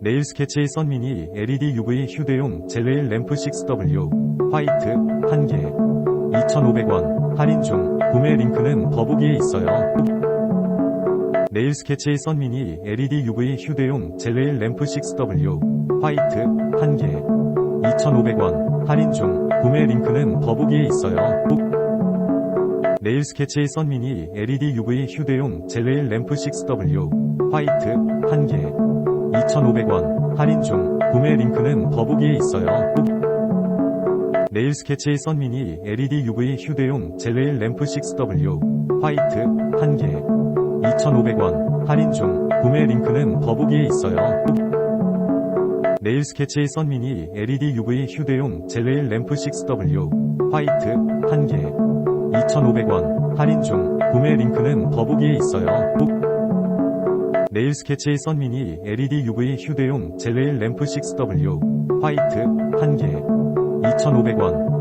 네일 스케치의 썬미니 LED UV 휴대용 젤레일 램프 6W 화이트 1개 2,500원 할인 중 구매 링크는 더보기에 있어요. 네일 스케치의 썬미니 LED UV 휴대용 젤레일 램프 6W 화이트 1개 2,500원 할인 중 구매 링크는 더보기에 있어요. 네일 스케치의 썬미니 LED UV 휴대용 젤레일 램프 6W 화이트 1개 2,500원. 할인 중 구매 링크는 더보기에 있어요. 네일 스케치의 썬미니 LED UV 휴대용 젤레일 램프 6W 화이트 1개. 2,500원. 할인 중 구매 링크는 더보기에 있어요. 네일 스케치의 썬미니 LED UV 휴대용 젤레일 램프 6W 화이트 1개. 2,500원. 할인 중 구매 링크는 더보기에 있어요. 네일 스케치의 썬미니 LED UV 휴대용 젤레일 램프 6W 화이트 1개 2,500원